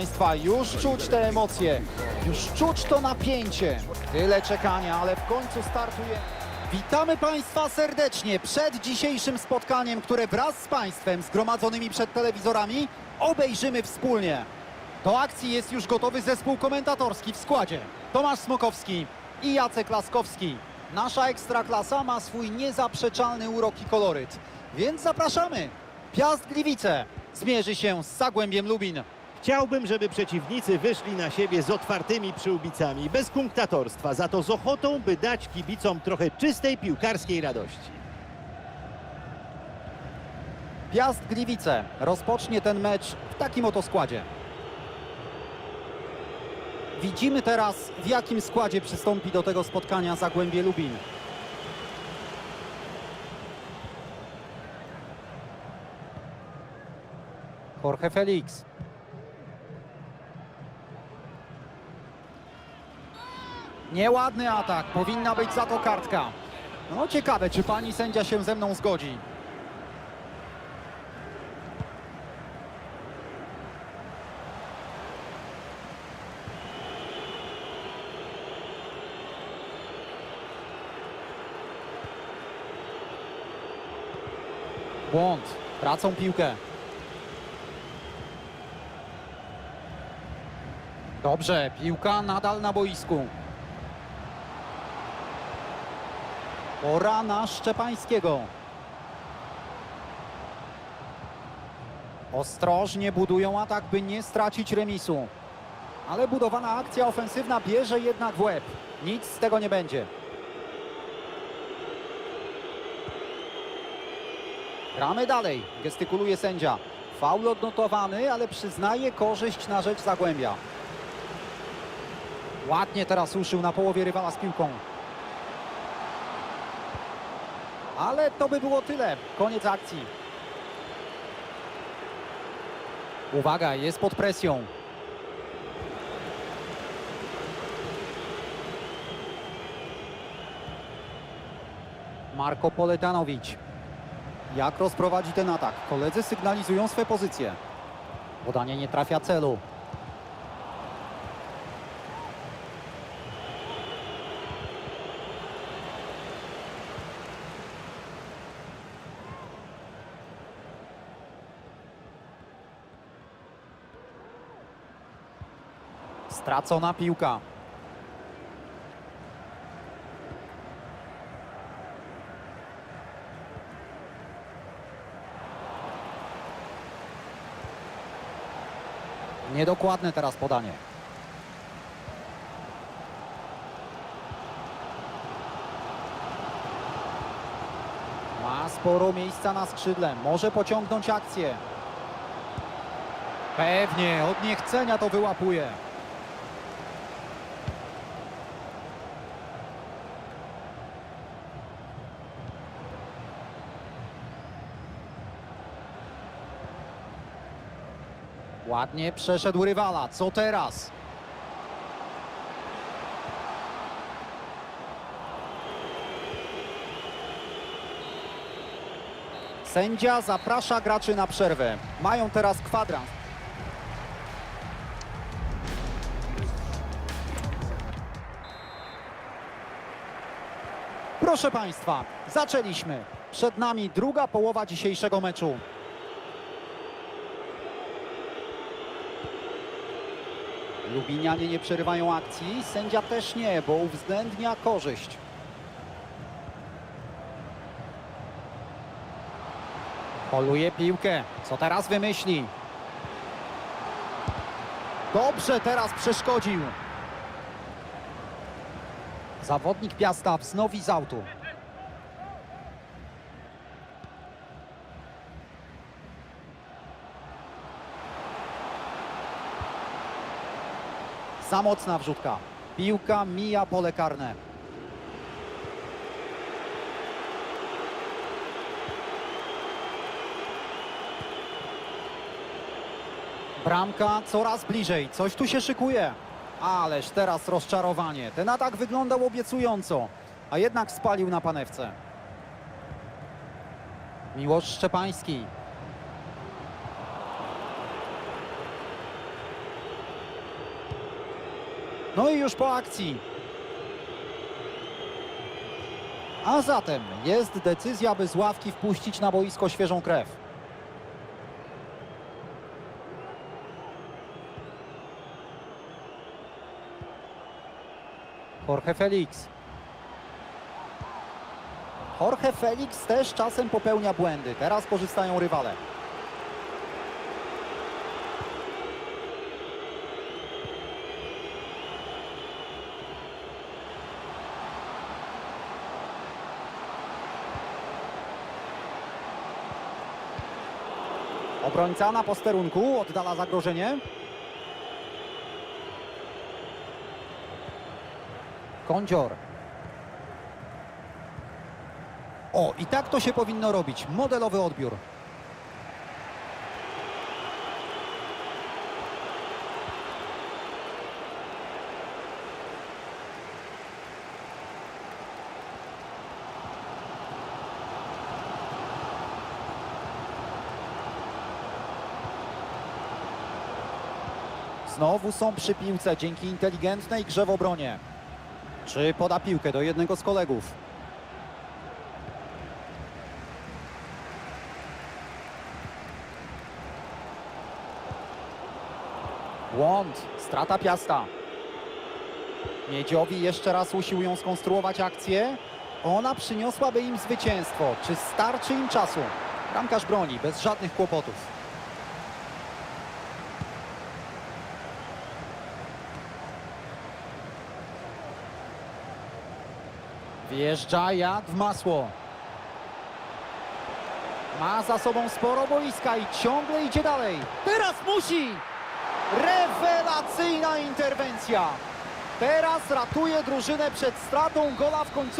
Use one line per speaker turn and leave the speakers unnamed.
Państwa, już czuć te emocje, już czuć to napięcie. Tyle czekania, ale w końcu startuje. Witamy Państwa serdecznie przed dzisiejszym spotkaniem, które wraz z Państwem zgromadzonymi przed telewizorami obejrzymy wspólnie. Do akcji jest już gotowy zespół komentatorski w składzie. Tomasz Smokowski i Jacek Laskowski. Nasza ekstraklasa ma swój niezaprzeczalny urok i koloryt, więc zapraszamy. Piast Gliwice zmierzy się z Zagłębiem Lubin.
Chciałbym, żeby przeciwnicy wyszli na siebie z otwartymi przyłbicami, bez kunktatorstwa, za to z ochotą, by dać kibicom trochę czystej piłkarskiej radości.
Piast Gliwice rozpocznie ten mecz w takim oto składzie. Widzimy teraz, w jakim składzie przystąpi do tego spotkania Zagłębie Lubin. Jorge Felix. Nieładny atak, powinna być za to kartka. No ciekawe, czy pani sędzia się ze mną zgodzi. Błąd. Tracą piłkę. Dobrze, piłka nadal na boisku. Pora na Szczepańskiego. Ostrożnie budują atak, by nie stracić remisu. Ale budowana akcja ofensywna bierze jednak w łeb. Nic z tego nie będzie. Gramy dalej, gestykuluje sędzia. Faul odnotowany, ale przyznaje korzyść na rzecz Zagłębia. Ładnie teraz ruszył na połowie rywala z piłką. Ale to by było tyle. Koniec akcji. Uwaga, jest pod presją. Marko Poletanowicz. Jak rozprowadzi ten atak? Koledzy sygnalizują swe pozycje. Podanie nie trafia celu. Stracona piłka. Niedokładne teraz podanie. Ma sporo miejsca na skrzydle. Może pociągnąć akcję. Pewnie, od niechcenia to wyłapuje. Ładnie przeszedł rywala. Co teraz? Sędzia zaprasza graczy na przerwę. Mają teraz kwadrans. Proszę Państwa, zaczęliśmy. Przed nami druga połowa dzisiejszego meczu. Lubinianie nie przerywają akcji, sędzia też nie, bo uwzględnia korzyść. Poluje piłkę. Co teraz wymyśli? Dobrze teraz przeszkodził. Zawodnik Piasta wznowi z autu. Za mocna wrzutka. Piłka mija pole karne. Bramka coraz bliżej. Coś tu się szykuje. Ależ teraz rozczarowanie. Ten atak wyglądał obiecująco, a jednak spalił na panewce. Miłosz Szczepański. No i już po akcji. A zatem jest decyzja, by z ławki wpuścić na boisko świeżą krew. Jorge Felix. Jorge Felix też czasem popełnia błędy. Teraz korzystają rywale. Obrońca na posterunku oddala zagrożenie. Kądzior. O, i tak to się powinno robić. Modelowy odbiór. Znowu są przy piłce dzięki inteligentnej grze w obronie. Czy poda piłkę do jednego z kolegów? Błąd, strata Piasta. Miedziowi jeszcze raz usiłują skonstruować akcję. Ona przyniosłaby im zwycięstwo. Czy starczy im czasu? Bramkarz broni, bez żadnych kłopotów. Wjeżdża jak w masło. Ma za sobą sporo boiska i ciągle idzie dalej. Teraz musi! Rewelacyjna interwencja. Teraz ratuje drużynę przed stratą gola w końcu.